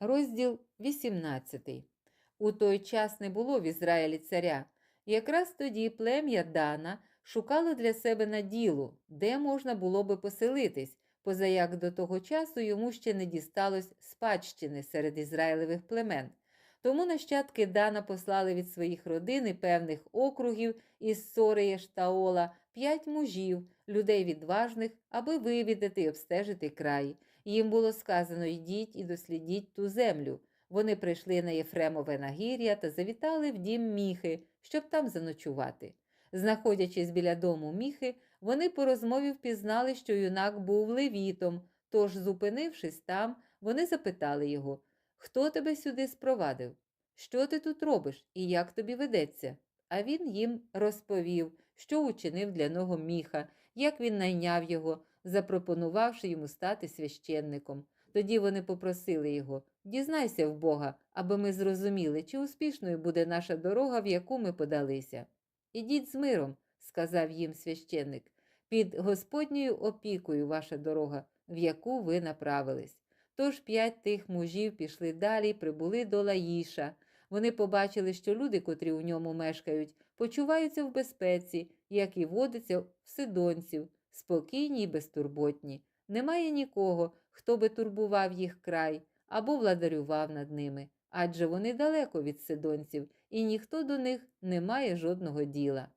Розділ 18. У той час не було в Ізраїлі царя. Якраз тоді плем'я Дана шукало для себе наділу, де можна було би поселитись, позаяк до того часу йому ще не дісталось спадщини серед Ізраїлевих племен. Тому нащадки Дана послали від своїх родин і певних округів із Сорея Штаола п'ять мужів, людей відважних, аби вивідати і обстежити край. Їм було сказано йдіть і дослідіть ту землю. Вони прийшли на Єфремове нагір'я та завітали в дім міхи, щоб там заночувати. Знаходячись біля дому міхи, вони по розмові впізнали, що юнак був левітом, тож, зупинившись там, вони запитали його Хто тебе сюди спровадив? Що ти тут робиш і як тобі ведеться? А він їм розповів, що учинив для нього міха, як він найняв його, запропонувавши йому стати священником. Тоді вони попросили його дізнайся в Бога, аби ми зрозуміли, чи успішною буде наша дорога, в яку ми подалися. Ідіть з миром, сказав їм священник, під Господньою опікою ваша дорога, в яку ви направились. Тож п'ять тих мужів пішли далі і прибули до Лаїша. Вони побачили, що люди, котрі у ньому мешкають, почуваються в безпеці, як і водиться в сидонців, спокійні й безтурботні. Немає нікого, хто би турбував їх край або владарював над ними, адже вони далеко від сидонців, і ніхто до них не має жодного діла.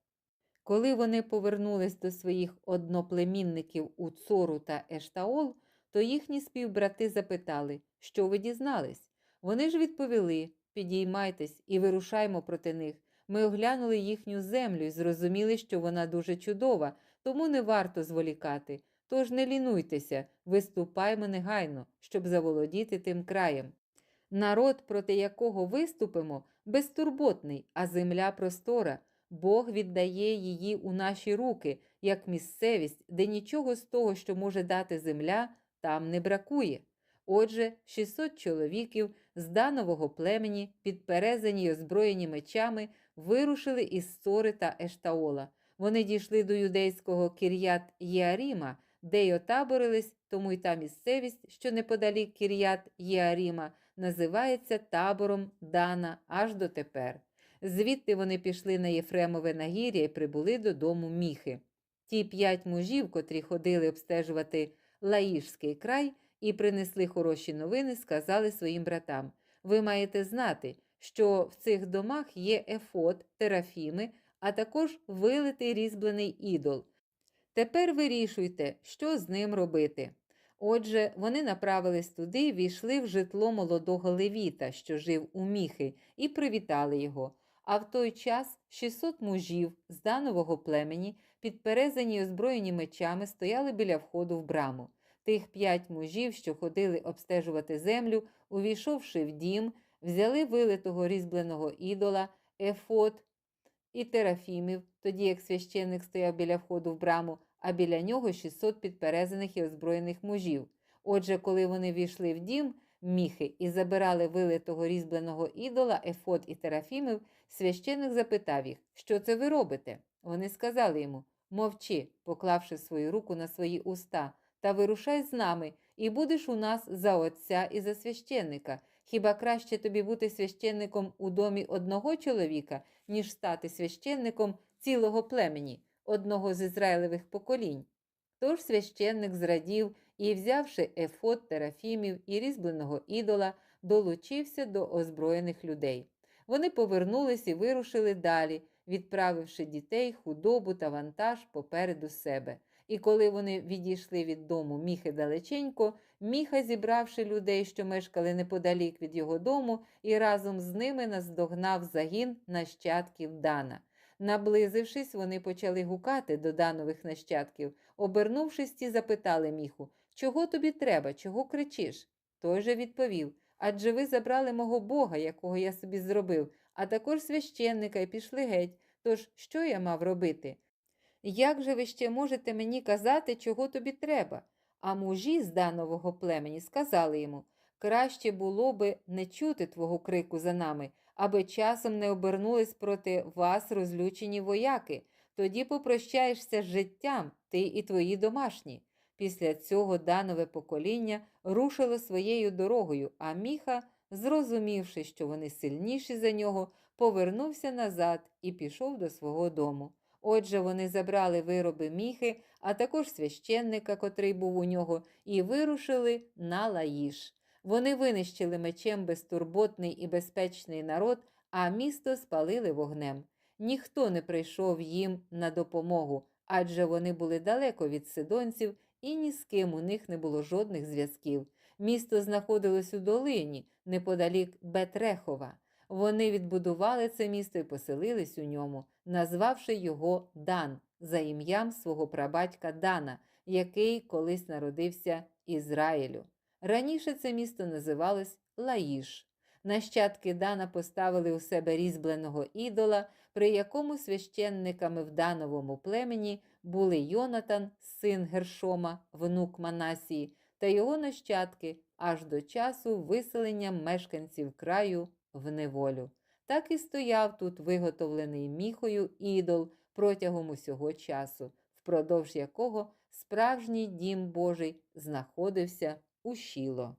Коли вони повернулись до своїх одноплемінників у Цору та Ештаол, то їхні співбрати запитали, що ви дізнались. Вони ж відповіли підіймайтесь і вирушаймо проти них. Ми оглянули їхню землю і зрозуміли, що вона дуже чудова, тому не варто зволікати. Тож не лінуйтеся, виступаймо негайно, щоб заволодіти тим краєм. Народ, проти якого виступимо, безтурботний, а земля простора. Бог віддає її у наші руки, як місцевість, де нічого з того, що може дати земля, там не бракує. Отже, 600 чоловіків з данового племені, підперезані й озброєні мечами, вирушили із Сори та Ештаола. Вони дійшли до юдейського Кір'ят Єаріма, де й отаборились, тому й та місцевість, що неподалік Кір'ят Єаріма, називається табором Дана аж дотепер. Звідти вони пішли на Єфремове нагір'я і прибули додому міхи. Ті п'ять мужів, котрі ходили обстежувати Лаїшський край і принесли хороші новини, сказали своїм братам: Ви маєте знати, що в цих домах є ефот, терафіми, а також вилитий різьблений ідол. Тепер вирішуйте, що з ним робити. Отже, вони направились туди війшли в житло молодого левіта, що жив у міхи, і привітали його. А в той час 600 мужів з данового племені, підперезані озброєні мечами, стояли біля входу в браму. Тих п'ять мужів, що ходили обстежувати землю, увійшовши в дім, взяли вилитого різьбленого ідола, ефот і терафімів, тоді як священник стояв біля входу в браму, а біля нього 600 підперезаних і озброєних мужів. Отже, коли вони війшли в дім, міхи і забирали вилитого різьбленого ідола, ефот і терафімів, священник запитав їх, що це ви робите? Вони сказали йому мовчи, поклавши свою руку на свої уста, та вирушай з нами, і будеш у нас за отця і за священника. Хіба краще тобі бути священником у домі одного чоловіка, ніж стати священником цілого племені, одного з Ізраїлевих поколінь? Тож священник зрадів і, взявши ефот терафімів і різьбленого ідола, долучився до озброєних людей. Вони повернулись і вирушили далі, відправивши дітей, худобу та вантаж попереду себе. І коли вони відійшли від дому міхи далеченько, міха, зібравши людей, що мешкали неподалік від його дому, і разом з ними наздогнав загін нащадків Дана. Наблизившись, вони почали гукати до данових нащадків. Обернувшись, ті запитали міху Чого тобі треба, чого кричиш? Той же відповів Адже ви забрали мого Бога, якого я собі зробив, а також священника, і пішли геть. Тож що я мав робити? Як же ви ще можете мені казати, чого тобі треба? А мужі з данового племені сказали йому краще було би не чути твого крику за нами, аби часом не обернулись проти вас розлючені вояки. Тоді попрощаєшся з життям, ти і твої домашні. Після цього данове покоління рушило своєю дорогою, а міха, зрозумівши, що вони сильніші за нього, повернувся назад і пішов до свого дому. Отже, вони забрали вироби міхи, а також священника, котрий був у нього, і вирушили на Лаїш. Вони винищили мечем безтурботний і безпечний народ, а місто спалили вогнем. Ніхто не прийшов їм на допомогу, адже вони були далеко від сидонців, і ні з ким у них не було жодних зв'язків. Місто знаходилось у долині, неподалік Бетрехова. Вони відбудували це місто і поселились у ньому, назвавши його Дан за ім'ям свого прабатька Дана, який колись народився Ізраїлю. Раніше це місто називалось Лаїш. Нащадки Дана поставили у себе різьбленого ідола, при якому священниками в Дановому племені були Йонатан, син Гершома, внук Манасії, та його нащадки аж до часу виселення мешканців краю в неволю. Так і стояв тут виготовлений міхою ідол протягом усього часу, впродовж якого справжній дім Божий знаходився у Шіло.